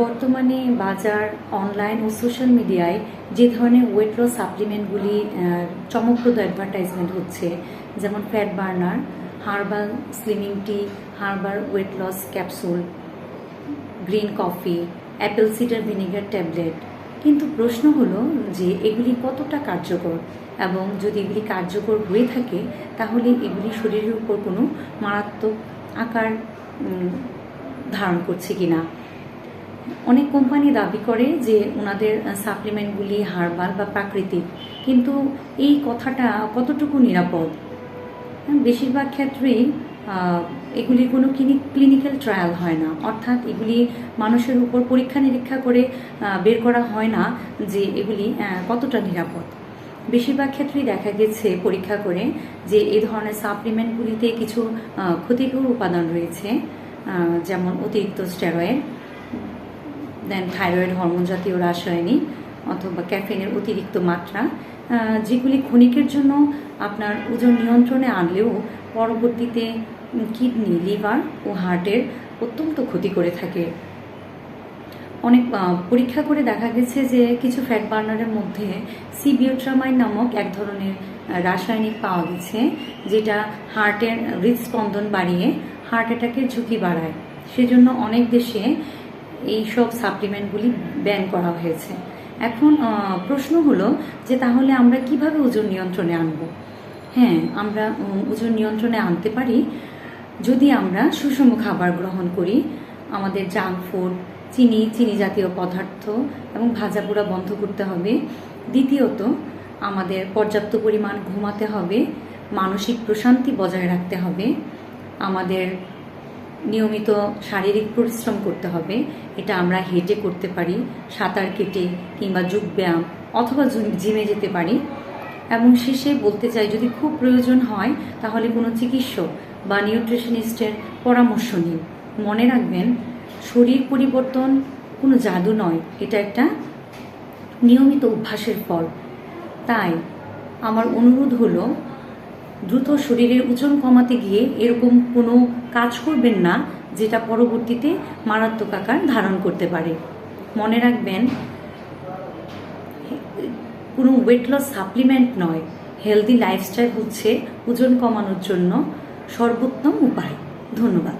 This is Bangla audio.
বর্তমানে বাজার অনলাইন ও সোশ্যাল মিডিয়ায় যে ধরনের ওয়েট লস সাপ্লিমেন্টগুলি চমকপ্রদ অ্যাডভার্টাইজমেন্ট হচ্ছে, যেমন fat burner herbal slimming tea herbal weight loss capsule green coffee apple cider vinegar tablet কিন্তু প্রশ্ন হলো যে এগুলি কতটা কার্যকর? এবং যদি এগুলি কার্যকর হয়ে থাকে, তাহলে এগুলি শরীরের উপর কোনো মারাত্মক আকার ধারণ করছে কিনা? অনেক কোম্পানি দাবি করে যে ওনাদের সাপ্লিমেন্টগুলি হার্বাল বা প্রাকৃতিক। কিন্তু এই কথাটা কতটুকু নিরাপদ? হ্যাঁ, বেশিরভাগ ক্ষেত্রেই এগুলির কোনো ক্লিনিক্যাল ট্রায়াল হয় না। অর্থাৎ এগুলি মানুষের উপর পরীক্ষা নিরীক্ষা করে বের করা হয় না যে এগুলি কতটা নিরাপদ। বেশিরভাগ ক্ষেত্রেই দেখা গেছে পরীক্ষা করে যে এই ধরনের সাপ্লিমেন্টগুলিতে কিছু ক্ষতিকর উপাদান রয়েছে যেমন অতিরিক্ত স্টেরয়েড দেন থাইরয়েড হরমোন জাতীয় রাসায়নিক অথবা ক্যাফিনের অতিরিক্ত মাত্রা যেগুলি ক্ষণিকের জন্য আপনার ওজন নিয়ন্ত্রণে আনলেও পরবর্তীতে কিডনি, লিভার ও হার্টের অত্যন্ত ক্ষতি করে থাকে। অনেক পরীক্ষা করে দেখা গেছে যে কিছু ফ্যাট বার্নারের মধ্যে সিবিওট্রামাইন নামক এক ধরনের রাসায়নিক পাওয়া গেছে, যেটা হার্টের হৃদস্পন্দন বাড়িয়ে হার্ট অ্যাটাকের ঝুঁকি বাড়ায়। সেজন্য অনেক দেশে এই সব সাপ্লিমেন্টগুলি ব্যান করা হয়েছে। এখন প্রশ্ন হলো যে তাহলে আমরা কীভাবে ওজন নিয়ন্ত্রণে আনব? হ্যাঁ আমরা ওজন নিয়ন্ত্রণে আনতে পারি যদি আমরা সুষম খাবার গ্রহণ করি, আমাদের জাঙ্ক ফুড চিনি চিনি জাতীয় পদার্থ এবং ভাজা পোড়া বন্ধ করতে হবে। দ্বিতীয়ত, আমাদের পর্যাপ্ত পরিমাণ ঘুমাতে হবে, মানসিক প্রশান্তি বজায় রাখতে হবে, আমাদের নিয়মিত শারীরিক পরিশ্রম করতে হবে। এটা আমরা হেঁটে করতে পারি, সাঁতার কেটে কিংবা যোগ ব্যায়াম অথবা জিমে যেতে পারি। এবং শেষে বলতে চাই, যদি খুব প্রয়োজন হয়, তাহলে কোনো চিকিৎসক বা নিউট্রিশনিস্টের পরামর্শ নিন। মনে রাখবেন, শরীর পরিবর্তন কোনো জাদু নয়, এটা একটা নিয়মিত অভ্যাসের ফল। তাই আমার অনুরোধ হলো দ্রুত শরীরের ওজন কমাতে গিয়ে এরকম কোনো কাজ করবেন না, যেটা পরবর্তীতে মারাত্মক আকার ধারণ করতে পারে। মনে রাখবেন, কোনো ওয়েট লস সাপ্লিমেন্ট নয়। হেলদি লাইফস্টাইল হচ্ছে ওজন কমানোর জন্য সর্বোত্তম উপায়। ধন্যবাদ।